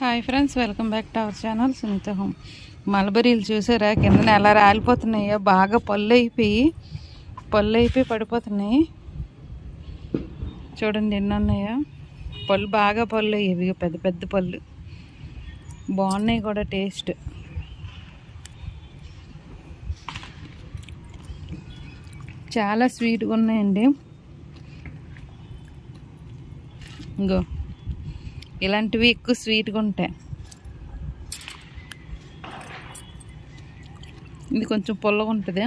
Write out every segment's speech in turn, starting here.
Hi friends welcome back to our channel Sunitha home మలబరీలు చూసారా? కిందన ఎలా రాలిపోతున్నాయో. బాగా పళ్ళు అయిపోయి పళ్ళు అయిపోయి పడిపోతున్నాయి. చూడండి ఎన్ని ఉన్నాయో. పళ్ళు బాగా పళ్ళు అయ్యేవి పెద్ద పెద్ద పళ్ళు. బాగున్నాయి కూడా టేస్ట్ చాలా స్వీట్గా ఉన్నాయండి. ఇంకో ఇలాంటివి ఎక్కువ స్వీట్గా ఉంటాయి. ఇది కొంచెం పొల్లగా ఉంటుంది.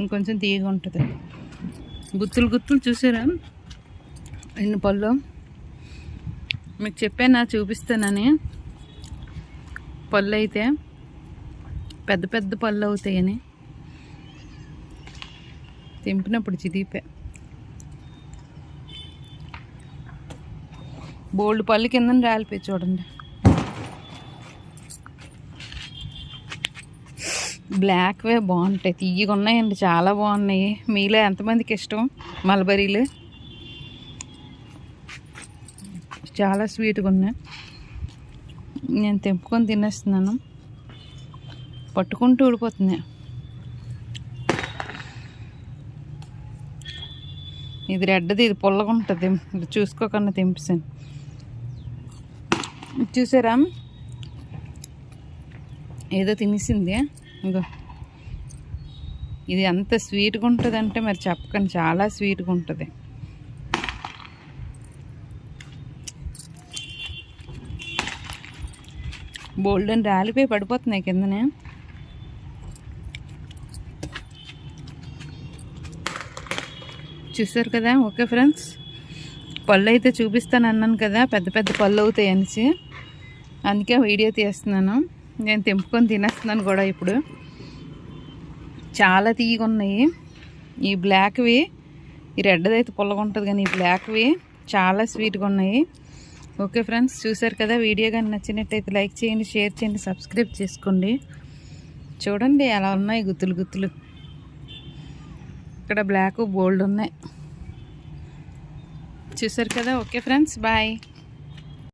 ఇంకొంచెం తీయగా ఉంటుంది. గుత్తులు గుత్తులు చూసారా? ఎన్ని పళ్ళు? మీకు చెప్పానా చూపిస్తానని? పళ్ళు అయితే పెద్ద పెద్ద పళ్ళు అవుతాయని. తెంపినప్పుడు చిదిపే బోల్డ్ పళ్ళు కింద రాలిపోయి చూడండి. బ్లాక్వే బాగుంటాయి. తీయగా ఉన్నాయండి. చాలా బాగున్నాయి. మీలో ఎంతమందికి ఇష్టం? మలబరీలు? చాలా స్వీట్గా ఉన్నాయి. నేను తెంపుకొని తినేస్తున్నాను. పట్టుకుంటూ ఊడిపోతున్నాయి. ఇది రెడ్డది ఇది పుల్లగా ఉంటుంది ఇది చూసుకోకుండా తెంపేసాను. చూసారా? ఏదో తినేసింది. ఇంకో ఇది ఎంత స్వీట్గా ఉంటుంది అంటే మరి చెప్పకండి. చాలా స్వీట్గా ఉంటుంది. బోల్డెన్ రాలిపోయి పడిపోతున్నాయి కిందనే. చూసారు కదా? Okay friends. పళ్ళు అయితే చూపిస్తాను అన్నాను కదా. పెద్ద పెద్ద పళ్ళు అవుతాయి అనేసి. అందుకే వీడియో తీస్తున్నాను. నేను తెంపుకొని తినేస్తున్నాను కూడా ఇప్పుడు. చాలా తీయగా ఉన్నాయి ఈ బ్లాక్వి ఈ రెడ్ది అయితే పుల్లగా ఉంటుంది కానీ ఈ బ్లాక్వి చాలా స్వీట్గా ఉన్నాయి ఓకే ఫ్రెండ్స్ చూసారు కదా? వీడియో కానీ నచ్చినట్టయితే లైక్ చేయండి షేర్ చేయండి సబ్స్క్రైబ్ చేసుకోండి. చూడండి ఎలా ఉన్నాయి గుత్తులు గుత్తులు. ఇక్కడ బ్లాక్ బోల్డ్ ఉన్నాయి. చూసారు కదా? Okay friends bye.